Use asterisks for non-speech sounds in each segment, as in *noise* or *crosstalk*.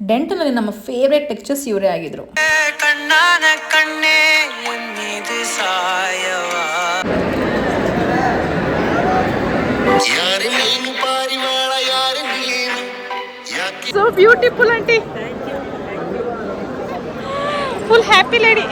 ಡೆಂಟಲಲ್ಲಿ ನಮ್ಮ favourite teachers ಇವರೇ ಆಗಿದ್ರು. ಕಣ್ಣಾನ ಕಣ್ಣೇ ಎನ್ನಿದು ಸಾಯವಾ. ಯಾರು ನೀನು ಪಾರಿವಾಳ ಯಾರು ನೀನು ಯಾಕೆ? So beautiful aunty full happy lady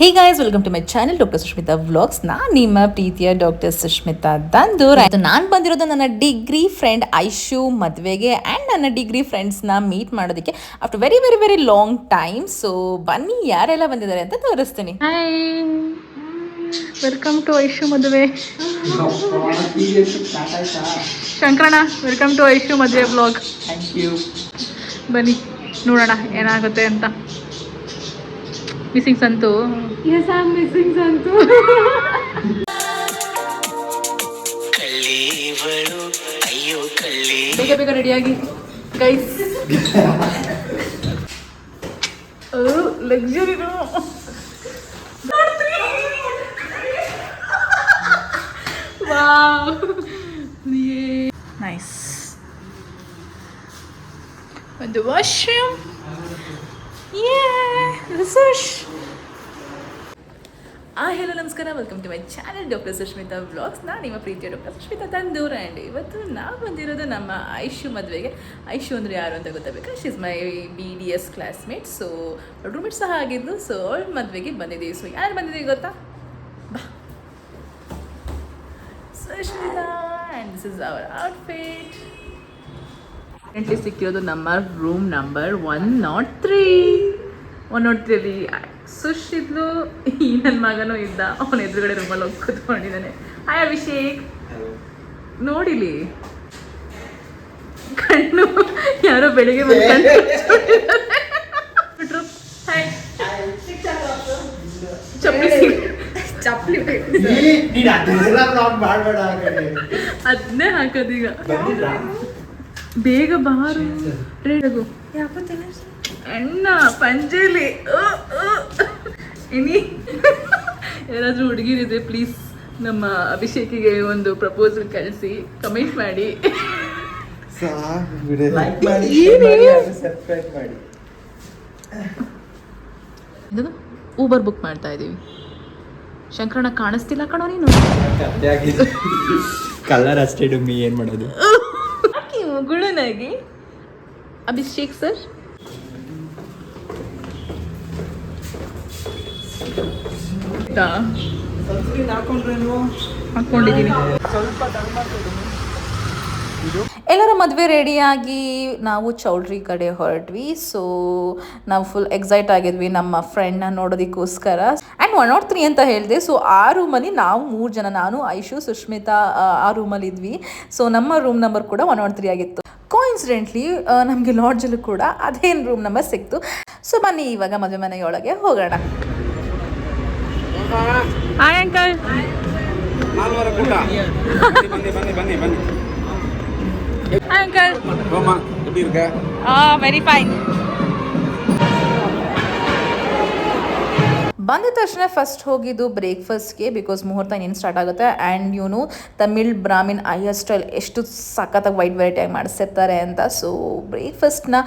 hey guys welcome to my channel doctor Sushmita vlogs ನಾನು ನಿಮ್ಮ ಪ್ರೀತಿಯ ಡಾಕ್ಟರ್ ಸುಷ್ಮಿತಾ ದಂದೂರ್ ಆಯಿತು ನಾನು ಬಂದಿರೋದು ನನ್ನ ಡಿಗ್ರಿ ಫ್ರೆಂಡ್ ಐಶು ಮದುವೆಗೆ ಆ್ಯಂಡ್ ನನ್ನ ಡಿಗ್ರಿ ಫ್ರೆಂಡ್ಸ್ನ ಮೀಟ್ ಮಾಡೋದಕ್ಕೆ after very very very long time so ಬನ್ನಿ ಯಾರೆಲ್ಲ ಬಂದಿದ್ದಾರೆ ಅಂತ ತೋರಿಸ್ತೀನಿ. ಹಾಯ್ ವೆಲ್ಕಮ್ ಟು ಐಶು ಮದುವೆ. ಶಂಕರಣ ವೆಲ್ಕಮ್ ಟು ಐಶು ಮದುವೆ ಬ್ಲಾಗ್ ಬನ್ನಿ ನೋಡೋಣ ಏನಾಗುತ್ತೆ ಅಂತ. Missing Santu. Yes am missing Santu ಕಳ್ಳಿ ಇವಳು ಅಯ್ಯೋ ಕಳ್ಳಿ ಬೇಗ ಬೇಗ ರೆಡಿಯಾಗಿ ಗೈಸ್ ಲಕ್ಸುರಿ ನೈಸ್ ಒಂದು ವಾಶ್ರೂಮ್ ರಿಸರ್ಚ್ ಆ ಹೆಲೋ ನಮಸ್ಕಾರ. Welcome to my channel doctor Sushmita vlogs ನಾನು ನಿಮ್ಮ ಪ್ರೀತಿಯ ಡಾಕ್ಟರ್ ಸುಷ್ಮಿತಾ ತಂದೂರ ಆ್ಯಂಡ್ ಇವತ್ತು ನಾವು ಬಂದಿರೋದು ನಮ್ಮ ಐಶು ಮದುವೆಗೆ. ಐಶು ಅಂದರೆ ಯಾರು ಅಂತ ಗೊತ್ತಾಗಬೇಕು? She is my B D S classmate so roommate ಸಹ ಆಗಿದ್ದು ಸೊ ಅವಳ ಮದುವೆಗೆ ಬಂದಿದ್ದೀವಿ. ಸೊ ಯಾರು ಬಂದಿದ್ದೀವಿ ಗೊತ್ತಾ? ಬಾ. Sushmita and this is our outfit ಸಿಕ್ಕಿರೋದು ನಮ್ಮ room number one nought three one nought ತ್ರೀಲಿ ಇದ್ಲು ಈ ನನ್ನ ಮಗನೂ ಇದ್ದ ಅವನ ಎದುರುಗಡೆ ರೂಮಲ್ಲಿ ಹೋಗಿ ಕೂತ್ಕೊಂಡಿದ್ದಾನೆ. ಹಾಯ್ ಅಭಿಷೇಕ್. ನೋಡಿಲಿ? ಕಣ್ಣು ಯಾರೋ ಬೆಳಿಗ್ಗೆ ಬಂದು *laughs* ಬಿಟ್ರು. ಚಪ್ಪಲಿ ಅದನ್ನೇ ಹಾಕೋದೀಗ ಬೇಗ ಬಾರು. ರೇಡಗು ಅಣ್ಣ ಪಂಜೇಲಿ. ಇನಿ. ಯಾರಾದ್ರೂ ಹುಡುಗಿರಿದೆ ಪ್ಲೀಸ್ ನಮ್ಮ ಅಭಿಷೇಕಿಗೆ ಒಂದು ಪ್ರಪೋಸಲ್ ಕಳಿಸಿ ಕಮೆಂಟ್ ಮಾಡಿ. ಊಬರ್ ಬುಕ್ ಮಾಡ್ತಾ ಇದೀವಿ. ಶಂಕರಣ ಕಾಣಿಸ್ತಿಲ್ಲ ಕಣೋ ನೀನು. ಕಲರ್ ಅಷ್ಟೇ ಡುಮ್ಮಿ ಏನ್ ಮಾಡೋದು? ಹಾಕಿ ಗುಳುನಾಗಿ ಅಭಿಷೇಕ್ ಸರ್ ಹಾಕೊಂಡಿದ್ದೀನಿ ಎಲ್ಲರ ಮದುವೆ ರೆಡಿಯಾಗಿ ನಾವು ಚೌಲ್ಟ್ರಿ ಕಡೆ ಹೊರಟ್ವಿ. ಸೊ ನಾವು ಫುಲ್ ಎಕ್ಸೈಟ್ ಆಗಿದ್ವಿ ನಮ್ಮ ಫ್ರೆಂಡ್ನ ನೋಡೋದಕ್ಕೋಸ್ಕರ. ಆ್ಯಂಡ್ ಒನ್ ನಾಟ್ ತ್ರೀ ಅಂತ ಹೇಳಿದೆ. ಸೊ ಆ ರೂಮಲ್ಲಿ ನಾವು ಮೂರು ಜನ ನಾನು ಐಶು ಸುಷ್ಮಿತಾ ಆ, ಆ ರೂಮಲ್ಲಿ ಇದ್ವಿ. ಸೊ ನಮ್ಮ ರೂಮ್ ನಂಬರ್ ಕೂಡ ಒನ್ ನಾಟ್ ತ್ರೀ ಆಗಿತ್ತು. ಕೋಇನ್ಸಿಡೆಂಟ್ಲಿ ನಮಗೆ ಲಾಡ್ಜಲ್ಲೂ ಕೂಡ ಅದೇನು ರೂಮ್ ನಂಬರ್ ಸಿಕ್ತು. ಸೊ ಬನ್ನಿ ಇವಾಗ ಮದುವೆ ಮನೆಯೊಳಗೆ ಹೋಗೋಣ. ಹಾಯ್ ಅಂಕಲ್ ನಾಲ್ವರ ಕೂಟ ಬನ್ನಿ ಬನ್ನಿ ಬನ್ನಿ ಬನ್ನಿ ಹಾಯ್ ಅಂಕಲ್ ரோமா எப்படி இருக்க ವೆರಿ ಫೈನ್ ಬಂದ ತಕ್ಷಣ ಫಸ್ಟ್ ಹೋಗಿದ್ದು ಬ್ರೇಕ್ಫಾಸ್ಟ್ಗೆ ಬಿಕಾಸ್ ಮುಹೂರ್ತ ಇನ್ನೇನು ಸ್ಟಾರ್ಟ್ ಆಗುತ್ತೆ ಆ್ಯಂಡ್ ಇವನು ತಮಿಳ್ ಬ್ರಾಹ್ಮಿನ್ ಐಯರ್ ಸ್ಟೈಲ್ ಎಷ್ಟು ಸಖತ್ತಾಗಿ ವೈಟ್ ವೆರೈಟಿಯಾಗಿ ಮಾಡಿಸಿರ್ತಾರೆ ಅಂತ ಸೊ ಬ್ರೇಕ್ಫಾಸ್ಟ್ನ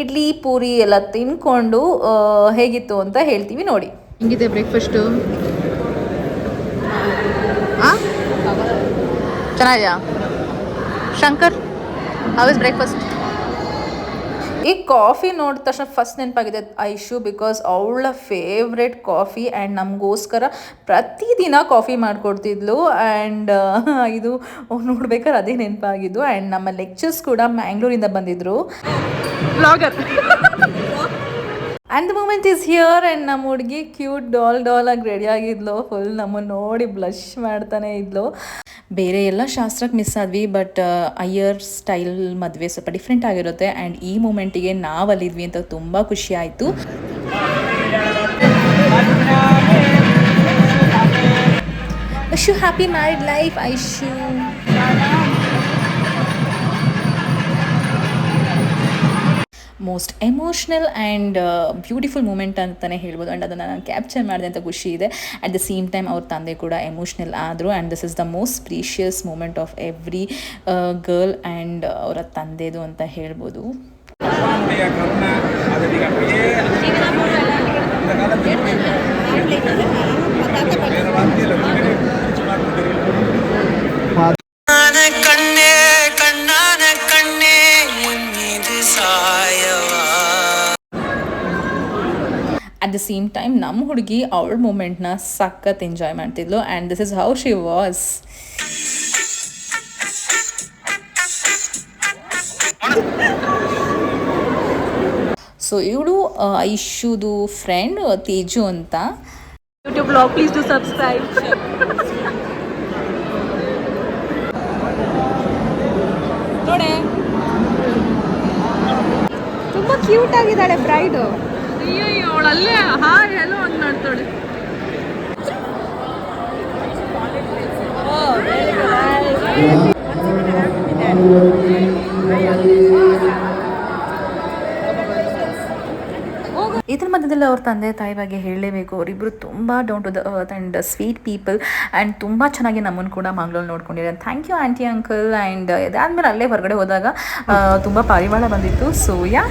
ಇಡ್ಲಿ ಪೂರಿ ಎಲ್ಲ ತಿನ್ಕೊಂಡು ಆ, ಹೇಗಿತ್ತು ಅಂತ ಹೇಳ್ತೀವಿ ನೋಡಿ ಹಿಂಗಿದೆ ಬ್ರೇಕ್ಫಾಸ್ಟು? ಚೆನ್ನಾಗಿದೆಯಾ? ಶಂಕರ್ ಹೌ ಇಸ್ ಬ್ರೇಕ್ಫಾಸ್ಟ್ ಈ ಕಾಫಿ ನೋಡಿದ ತಕ್ಷಣ ಫಸ್ಟ್ ನೆನಪಾಗಿದೆ ಐಶು ಬಿಕಾಸ್ ಅವಳ ಫೇವ್ರೆಟ್ ಕಾಫಿ ಆ್ಯಂಡ್ ನಮಗೋಸ್ಕರ ಪ್ರತಿದಿನ ಕಾಫಿ ಮಾಡಿಕೊಡ್ತಿದ್ಲು ಆ್ಯಂಡ್ *laughs* ಇದು ನೋಡ್ಬೇಕಾದ್ರೆ ಅದೇ ನೆನಪಾಗಿದ್ದು ಆ್ಯಂಡ್ ನಮ್ಮ ಲೆಕ್ಚರ್ಸ್ ಕೂಡ ಮ್ಯಾಂಗ್ಳೂರಿಂದ ಬಂದಿದ್ದರು blogger and the moment is here and ನಮ್ಮ ಹುಡುಗಿ ಕ್ಯೂಟ್ ಡಾಲ್ ಡಾಲ್ ಆಗಿ ರೆಡಿ ಆಗಿದ್ಲು ಫುಲ್ ನಮ್ಮನ್ನು ನೋಡಿ ಬ್ಲಶ್ ಮಾಡ್ತಾನೆ ಇದ್ಲು. ಬೇರೆ ಎಲ್ಲ ಶಾಸ್ತ್ರಕ್ಕೆ ಮಿಸ್ ಆದ್ವಿ ಬಟ್ ಅಯ್ಯರ್ ಸ್ಟೈಲ್ ಮದುವೆ ಸ್ವಲ್ಪ ಡಿಫ್ರೆಂಟ್ ಆಗಿರುತ್ತೆ. ಆ್ಯಂಡ್ ಈ ಮೂಮೆಂಟಿಗೆ ನಾವು ಅಲ್ಲಿದ್ವಿ ಅಂತ ತುಂಬ ಖುಷಿ ಆಯಿತು. Aishu happy married life Aishu most emotional and beautiful moment ಅಂತಲೇ ಹೇಳ್ಬೋದು. ಆ್ಯಂಡ್ ಅದನ್ನು ನಾನು ಕ್ಯಾಪ್ಚರ್ ಮಾಡಿದೆ ಅಂತ ಖುಷಿ ಇದೆ. ಅಟ್ ದ ಸೇಮ್ ಟೈಮ್ ಅವ್ರ ತಂದೆ ಕೂಡ ಎಮೋಷ್ನಲ್ ಆದರು. And this is the most precious moment of every girl and ಅವರ ತಂದೆದು ಅಂತ ಹೇಳ್ಬೋದು. ಅದರಿಗೆ ಅಟ್ ದ ಸೇಮ್ ಟೈಮ್ ನಮ್ಮ ಹುಡುಗಿ ಅವಳ ಮೂಮೆಂಟ್ನ ಸಖತ್ enjoy ಮಾಡ್ತಿದ್ಲು and this is how she was so ಇವಳು ಐಶುದು ಫ್ರೆಂಡ್ ತೇಜು ಅಂತ. YouTube vlog please do subscribe. ನೋಡೆ. ತುಂಬ ಕ್ಯೂಟ್ ಆಗಿದ್ದಾಳೆ ಬ್ರೈಡು ಅಯ್ಯೋ ಹಾಯ್ ಹೆಲೋ ಅಂತ ಇದ್ರ ಮಧ್ಯದಲ್ಲಿ ಅವ್ರ ತಂದೆ ತಾಯಿ ಬಗ್ಗೆ ಹೇಳಲೇಬೇಕು. ಅವರಿಬ್ಬರು ತುಂಬ down to the earth and sweet people and ತುಂಬ ಚೆನ್ನಾಗಿ ನಮ್ಮನ್ನು ಕೂಡ Mangaluru ನೋಡ್ಕೊಂಡಿದ್ದಾರೆ. Thank you aunty uncle and ಇದಾದ್ಮೇಲೆ ಅಲ್ಲೇ ಹೊರಗಡೆ ಹೋದಾಗ ತುಂಬ ಪಾರಿವಾಳ ಬಂದಿತ್ತು. So ya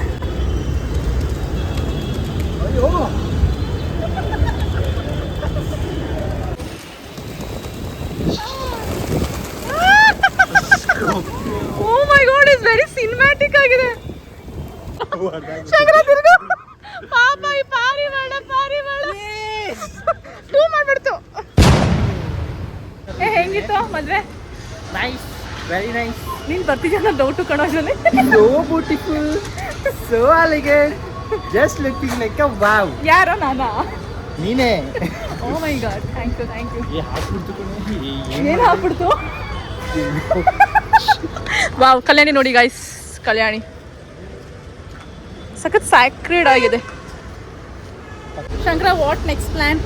oh my god is very cinematic ಆಗಿದೆ ಶಂಕರ ತಿರ್ಗು. ಪಾಪ ಈ ಪಾರಿವಾಳ ಪಾರಿವಾಳ ಟೂ ಮಾಡ್ಬಿಡ್ತು. ಏ ಹೆಂಗಿತ್ತು ಮದ್ವೆ? ನೈಸ್ ವೆರಿ ನೈಸ್ ನೀನ್ ಬರ್ತಿದ್ಯಾ ನಾನು ಡೌಟು ಕಣೋ ಅದ್ರಲ್ಲಿ ಸೋ ಬ್ಯೂಟಿಫುಲ್ ಸೋ ಅಲ್ಲಿಗೆ just looking like a wow ಯಾರೋ ನಾನಾ? ನೀನೇ. ಓ my god thank you thank you ಏ ಹಾಕ್ಬಿಡ್ತು ಕಣೋ. ಏನ್ ಹಾಕ್ಬಿಡ್ತು? ವಾವ್ ಕಲ್ಯಾಣಿ ನೋಡಿ ಗೈಸ್ ಕಲ್ಯಾಣಿ. ಸಖತ್ ಸ್ಯಾಕ್ರೆಡ್ ಆಗಿದೆ ಶಂಕರ ವಾಟ್ ನೆಕ್ಸ್ಟ್ ಪ್ಲಾನ್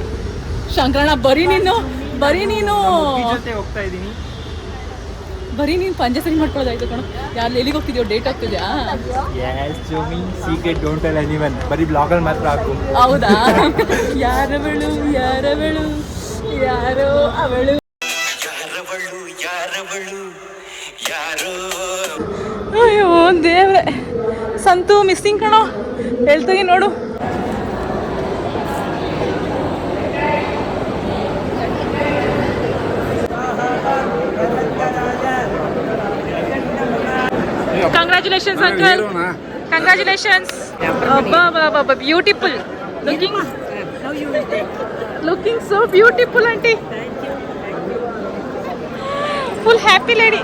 ಶಂಕರಣ್ಣ ಬರೀ ನೀನು ಬರೀ ನೀನು. ಹೋಗ್ತಾ ಇದ್ದೀನಿ. ಬರೀ ನೀನು ಪಂಚೆ ಸರಿ ಮಾಡ್ಕೊಳ್ಳೋದಾಯ್ತು ಕಣ. ಯಾರು ಎಲ್ಲಿಗೆ ಹೋಗ್ತಿದ್ಯೋ ಡೇಟ್ ಆಗ್ತಿದ್ಯಾ ಸೀಕ್ರೆಟ್ ಡೋಂಟ್ ಟೆಲ್ ಎನಿವನ್ ಬರೀ ಬ್ಲಾಗಲ್ಲಿ ಮಾತ್ರ ಹಾಕು. ಹೌದಾ? ಯಾರವಳು ಯಾರವಳು ಯಾರೋ ಅವಳು. ಯಾರವಳು ಯಾರವಳು ಯಾರೋ ಅಯ್ಯೋ ದೇವ್ರೆ. ಸಂತು ಮಿಸ್ಸಿಂಗ್ ಕಣೋ. ಹೇಳ್ತೀನಿ ನೋಡು. Congratulations uncle congratulations beautiful looking looking so beautiful aunty full happy lady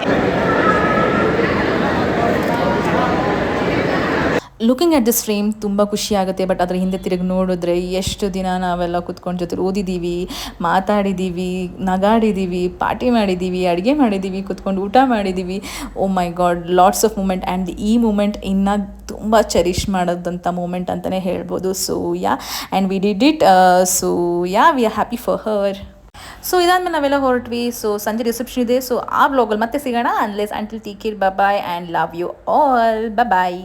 looking at this frame ತುಂಬ ಖುಷಿ ಆಗುತ್ತೆ ಬಟ್ ಅದ್ರ ಹಿಂದೆ ತಿರುಗಿ ನೋಡಿದ್ರೆ ಎಷ್ಟು ದಿನ ನಾವೆಲ್ಲ ಕುತ್ಕೊಂಡು ಜೊತೆ ಓದಿದ್ದೀವಿ ಮಾತಾಡಿದ್ದೀವಿ ನಗಾಡಿದ್ದೀವಿ ಪಾರ್ಟಿ ಮಾಡಿದ್ದೀವಿ ಅಡುಗೆ ಮಾಡಿದ್ದೀವಿ ಕುತ್ಕೊಂಡು ಊಟ ಮಾಡಿದ್ದೀವಿ ಓ my god lots of moment and ಈ ಮೂಮೆಂಟ್ ಇನ್ನು ತುಂಬ ಚೆರಿಷ್ ಮಾಡೋದಂಥ ಮೂಮೆಂಟ್ ಅಂತಲೇ ಹೇಳ್ಬೋದು so ya and we did it so ya we are happy for her so ಇದಾದ್ಮೇಲೆ ನಾವೆಲ್ಲ ಹೊರಟ್ವಿ. ಸೊ ಸಂಜೆ ರಿಸೆಪ್ಷನ್ ಇದೆ. ಸೊ ಆ ಬ್ಲಾಗಲ್ಲಿ ಮತ್ತೆ ಸಿಗೋಣ. Unless until take care bye and love you all bye